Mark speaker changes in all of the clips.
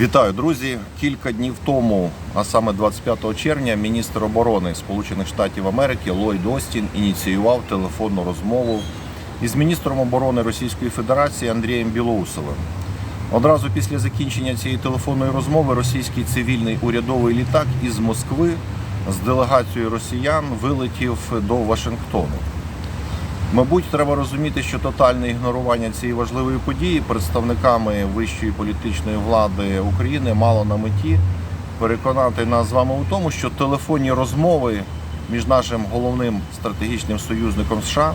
Speaker 1: Вітаю, друзі! Кілька днів тому, а саме 25 червня, міністр оборони Сполучених Штатів Америки Ллойд Остін ініціював телефонну розмову із міністром оборони Російської Федерації Андрієм Білоусовим. Одразу після закінчення цієї телефонної розмови російський цивільний урядовий літак із Москви з делегацією росіян вилетів до Вашингтону. Мабуть, треба розуміти, що тотальне ігнорування цієї важливої події представниками вищої політичної влади України мало на меті переконати нас з вами у тому, що телефонні розмови між нашим головним стратегічним союзником США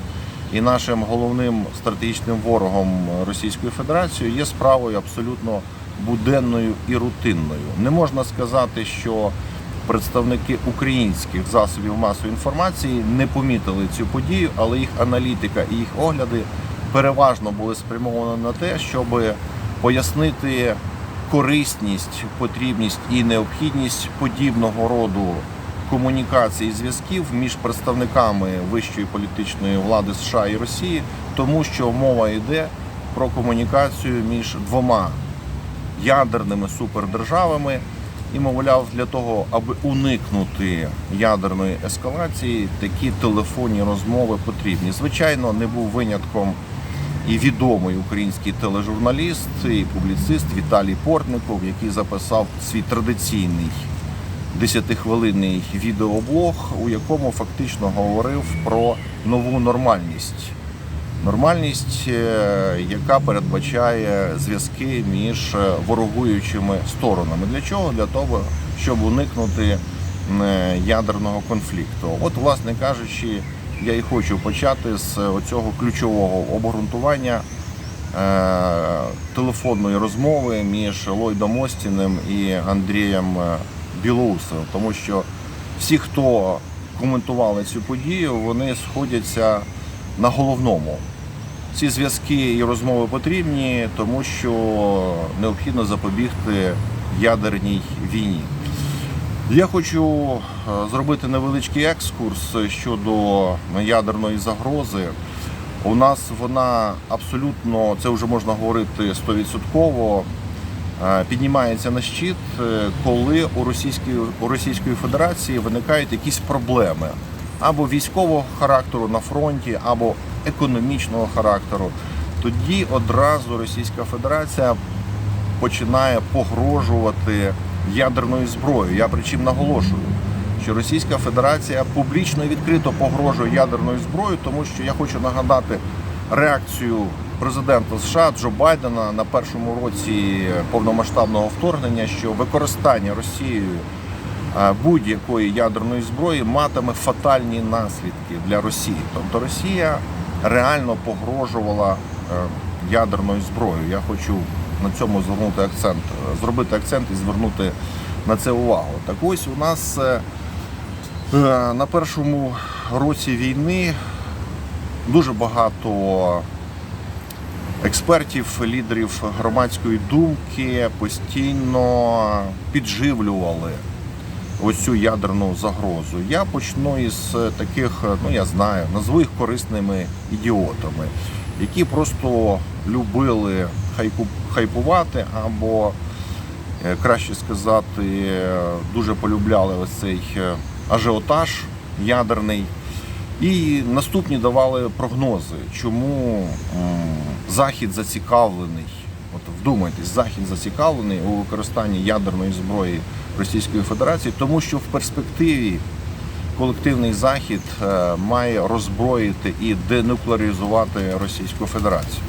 Speaker 1: і нашим головним стратегічним ворогом Російською Федерацією є справою абсолютно буденною і рутинною. Не можна сказати, що представники українських засобів масової інформації не помітили цю подію, але їх аналітика і їх огляди переважно були спрямовані на те, щоб пояснити корисність, потрібність і необхідність подібного роду комунікацій і зв'язків між представниками вищої політичної влади США і Росії, тому що мова йде про комунікацію між двома ядерними супердержавами. І, мовляв, для того, аби уникнути ядерної ескалації, такі телефонні розмови потрібні. Звичайно, не був винятком і відомий український тележурналіст і публіцист Віталій Портников, який записав свій традиційний десятихвилинний відеоблог, у якому фактично говорив про нову нормальність. Нормальність, е, яка передбачає зв'язки між е, ворогуючими сторонами. Для чого? Для того, щоб уникнути е, ядерного конфлікту. От, власне кажучи, я і хочу почати з цього ключового обґрунтування телефонної розмови між Ллойдом Остіним і Андрієм Білоусовим, тому що всі, хто коментували цю подію, вони сходяться на головному. Ці зв'язки і розмови потрібні, тому що необхідно запобігти ядерній війні. Я хочу е, зробити невеличкий екскурс щодо ядерної загрози. У нас вона абсолютно, це вже можна говорити 100%, е, піднімається на щит, е, коли у Російської, у Російської Федерації виникають якісь проблеми або військового характеру на фронті, або економічного характеру. Тоді одразу Російська Федерація починає погрожувати ядерною зброєю. Я причому наголошую, що Російська Федерація публічно і відкрито погрожує ядерною зброєю, тому що я хочу нагадати реакцію президента США Джо Байдена на першому році повномасштабного вторгнення, що використання Росією е, будь-якої ядерної зброї матиме фатальні наслідки для Росії. Тобто Росія реально погрожувала е, ядерною зброєю. Я хочу на цьому звернути акцент, е, зробити акцент і звернути на це увагу. Так ось у нас е, на першому році війни дуже багато експертів, лідерів громадської думки постійно підживлювали ось цю ядерну загрозу. Я почну із таких, ну я знаю, назву їх корисними ідіотами, які просто любили хайпувати або, е, краще сказати, е, дуже полюбляли ось цей е, ажіотаж ядерний. І наступні давали прогнози, чому Захід зацікавлений. От вдумайтесь, Захід зацікавлений у використанні ядерної зброї Російської Федерації, тому що в перспективі колективний Захід е, має роззброїти і денуклеаризувати Російську Федерацію.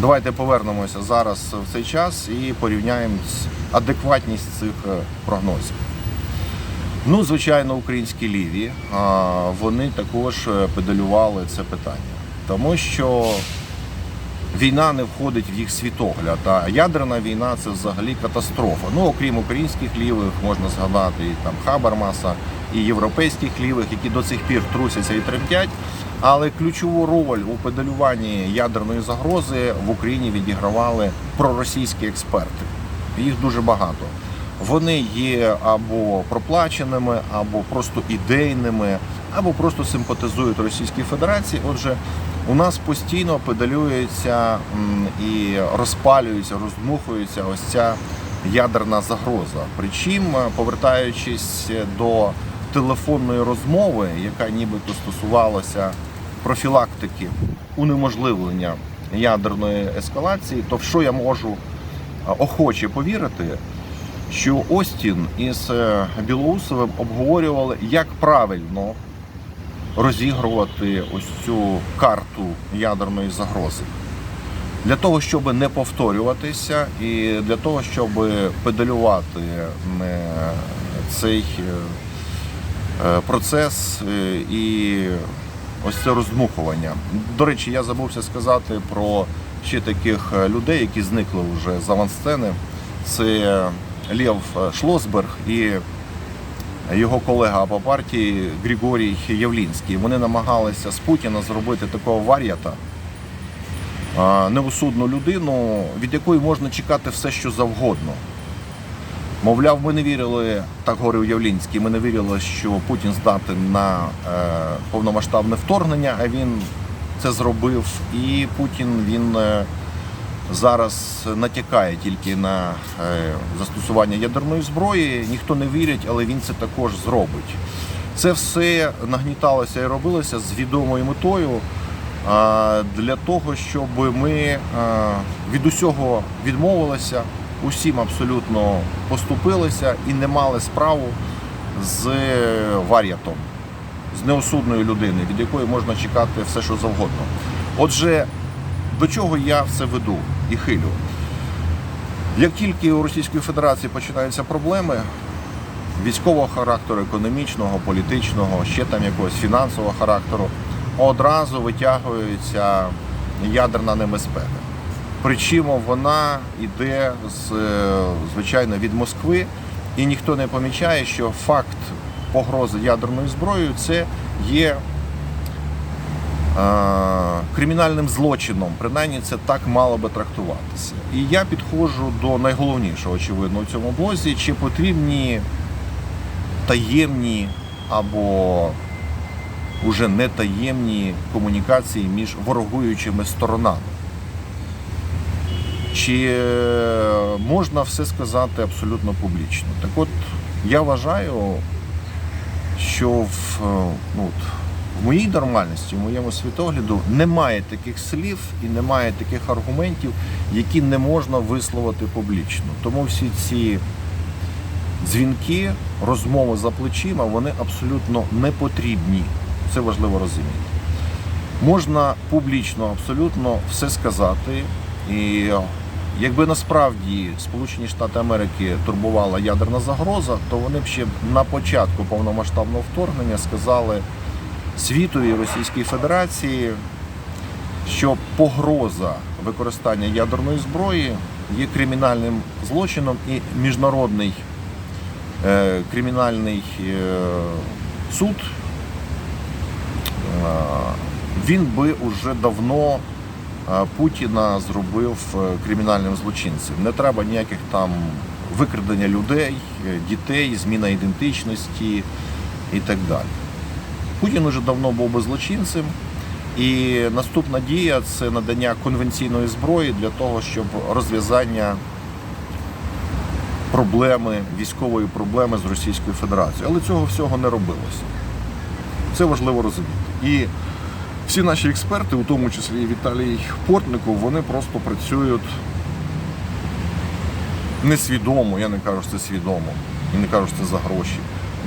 Speaker 1: Давайте повернемося зараз в цей час і порівняємо адекватність цих е, прогнозів. Ну, звичайно, українські ліві, вони також е, педалювали це питання, тому що війна не входить в їх світогляд. А ядерна війна це взагалі катастрофа. Ну, окрім українських лівих, можна згадати і там Хабармаса, і європейських лівих, які до цих пір трусяться і тремтять. Але ключову роль у педалюванні ядерної загрози в Україні відігравали проросійські експерти. Їх дуже багато. Вони є або проплаченими, або просто ідейними, або просто симпатизують Російській Федерації. Отже, у нас постійно педалюється і розпалюється, роздмухується ось ця ядерна загроза. Причому, е, повертаючись до телефонної розмови, яка нібито стосувалася профілактики унеможливлення ядерної ескалації, то в що я можу е, охоче повірити, що Остін із е, Білоусовим обговорювали, як правильно розігрувати ось цю карту ядерної загрози. Для того, щоб не повторюватися, і для того, щоб педалювати е, цей е, е, процес і ось це роздмухування. До речі, я забувся сказати про ще таких людей, які зникли вже з авансцени. Це Лев Шлосберг і його колега по партії Григорій Явлінський. Вони намагалися з Путіна зробити такого вар'ята, неусудну людину, від якої можна чекати все, що завгодно. Мовляв, ми не вірили, так говорив Явлінський, ми не вірили, що Путін здатен на е, повномасштабне вторгнення, а він це зробив. І Путін він е, зараз натякає тільки на е, застосування ядерної зброї. Ніхто не вірить, але він це також зробить. Це все нагніталося і робилося з відомою метою для того, щоб ми від усього відмовилися, усім абсолютно поступилися і не мали справу з вар'ятом, з неосудною людиною, від якої можна чекати все, що завгодно. Отже, до чого я все веду і хилю? Як тільки у Російської Федерації починаються проблеми військового характеру, економічного, політичного, ще там якогось фінансового характеру, одразу витягується ядерна небезпека. Причому вона йде з, е, звичайно від Москви, і ніхто не помічає, що факт погрози ядерною зброєю це є е, кримінальним злочином. Принаймні це так мало би трактуватися. І я підходжу до найголовнішого, очевидно, у цьому блозі, чи потрібні таємні або уже не таємні комунікації між ворогуючими сторонами. Чи е, можна все сказати абсолютно публічно? Так от я вважаю, що в, е, ну, в моїй нормальності, в моєму світогляду немає таких слів і немає таких аргументів, які не можна висловити публічно. Тому всі ці дзвінки, розмови за плечима, вони абсолютно не потрібні. Це важливо розуміти. Можна публічно абсолютно все сказати. І якби насправді Сполучені Штати Америки турбувала ядерна загроза, то вони б ще на початку повномасштабного вторгнення сказали світові Російській Федерації, що погроза використання ядерної зброї є кримінальним злочином і міжнародний е, кримінальний е, суд е, він би уже давно е, Путіна зробив е, кримінальним злочинцем. Не треба ніяких там викрадення людей, дітей, зміна ідентичності і так далі. Путін уже давно був би злочинцем, і наступна дія це надання конвенційної зброї для того, щоб розв'язання проблеми, військової проблеми з Російською Федерацією. Але цього всього не робилося. Це важливо розуміти. І всі наші експерти, у тому числі і Віталій Портников, вони просто працюють несвідомо, я не кажу, це свідомо, і не кажу, це за гроші,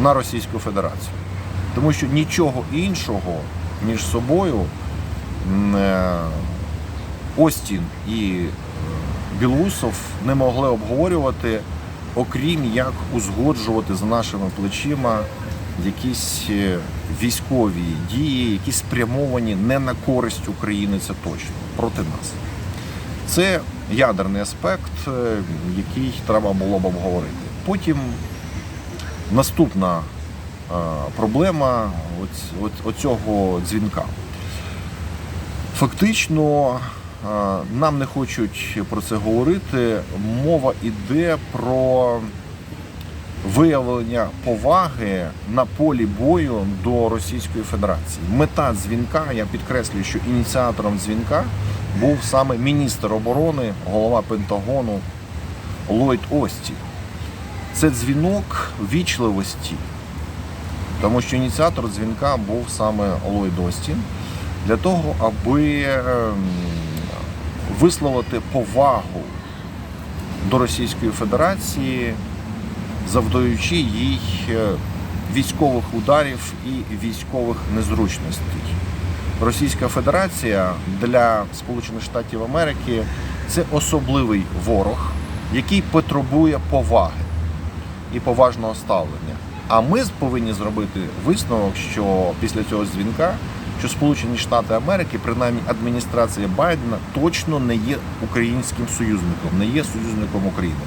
Speaker 1: на Російську Федерацію. Тому що нічого іншого між собою е, Остін і е, Білусов не могли обговорювати, окрім як узгоджувати за нашими плечима якісь е, військові дії, які спрямовані не на користь України, це точно, проти нас. Це ядерний аспект, який треба було б обговорити. Потім наступна проблема оць- оць- оцього дзвінка. Фактично, е, нам не хочуть про це говорити. Мова йде про виявлення поваги на полі бою до Російської Федерації. Мета дзвінка, я підкреслюю, що ініціатором дзвінка був саме міністр оборони, голова Пентагону Ллойд Ості. Це дзвінок вічливості, тому що ініціатор дзвінка був саме Ллойд Остін для того, аби ем, висловити повагу до Російської Федерації, завдаючи їй е, військових ударів і військових незручностей. Російська Федерація для Сполучених Штатів Америки це особливий ворог, який потребує поваги і поважного ставлення. А ми повинні зробити висновок, що після цього дзвінка, що Сполучені Штати Америки, принаймні адміністрація Байдена, точно не є українським союзником, не є союзником України.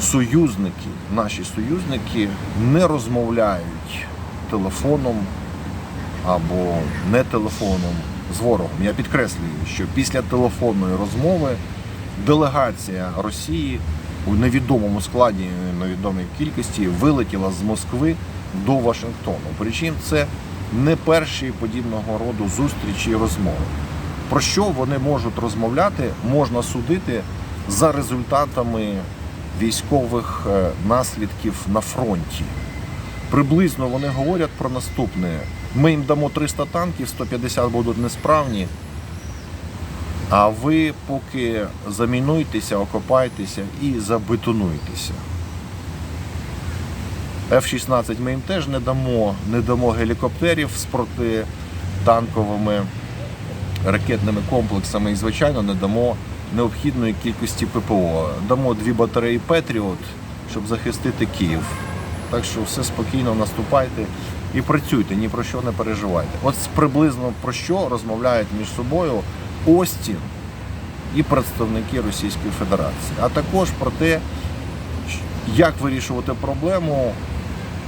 Speaker 1: Союзники, наші союзники не розмовляють телефоном або не телефоном з ворогом. Я підкреслюю, що після телефонної розмови делегація Росії у невідомому складі, невідомій кількості вилетіла з Москви до Вашингтону. Причому це не перші подібного роду зустрічі і розмови. Про що вони можуть розмовляти, можна судити за результатами військових е, наслідків на фронті. Приблизно вони говорять про наступне: ми їм дамо 300 танків, 150 будуть несправні. А ви поки замінуйтеся, окопайтеся і забетонуйтеся. F-16 ми їм теж не дамо, не дамо гелікоптерів з протитанковими ракетними комплексами і, звичайно, не дамо необхідної кількості ППО. Дамо дві батареї Петріот, щоб захистити Київ. Так що все спокійно наступайте і працюйте, ні про що не переживайте. От приблизно про що розмовляють між собою Остін і представники Російської Федерації, а також про те, як вирішувати проблему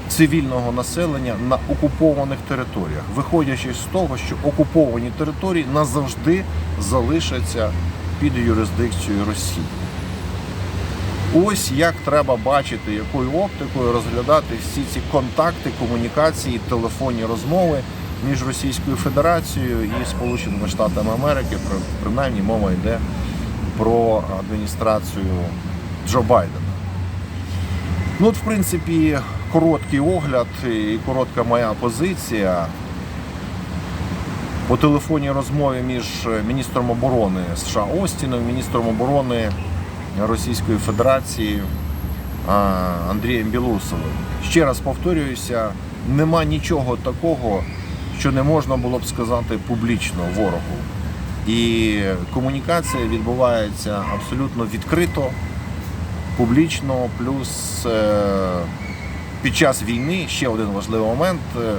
Speaker 1: цивільного населення на окупованих територіях, виходячи з того, що окуповані території назавжди залишаться під юрисдикцією Росії. Ось як треба бачити, якою оптикою розглядати всі ці контакти, комунікації, телефонні розмови між Російською Федерацією і Сполученими Штатами Америки. Принаймні мова йде про адміністрацію Джо Байдена. Ну, от, в принципі, короткий огляд і коротка моя позиція. По телефонній розмові між міністром оборони США Остіном, міністром оборони Російської Федерації Андрієм Білусовим. Ще раз повторююся, нема нічого такого, що не можна було б сказати публічно ворогу. І комунікація відбувається абсолютно відкрито, публічно, плюс е, під час війни ще один важливий момент. е,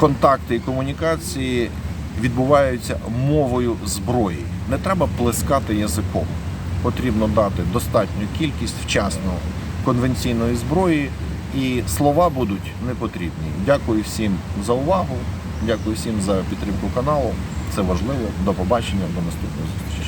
Speaker 1: контакти і комунікації відбуваються мовою зброї. Не треба плескати язиком. Потрібно дати достатню кількість вчасно конвенційної зброї, і слова будуть не потрібні. Дякую всім за увагу. Дякую всім за підтримку каналу. Це важливо. До побачення, до наступної зустрічі.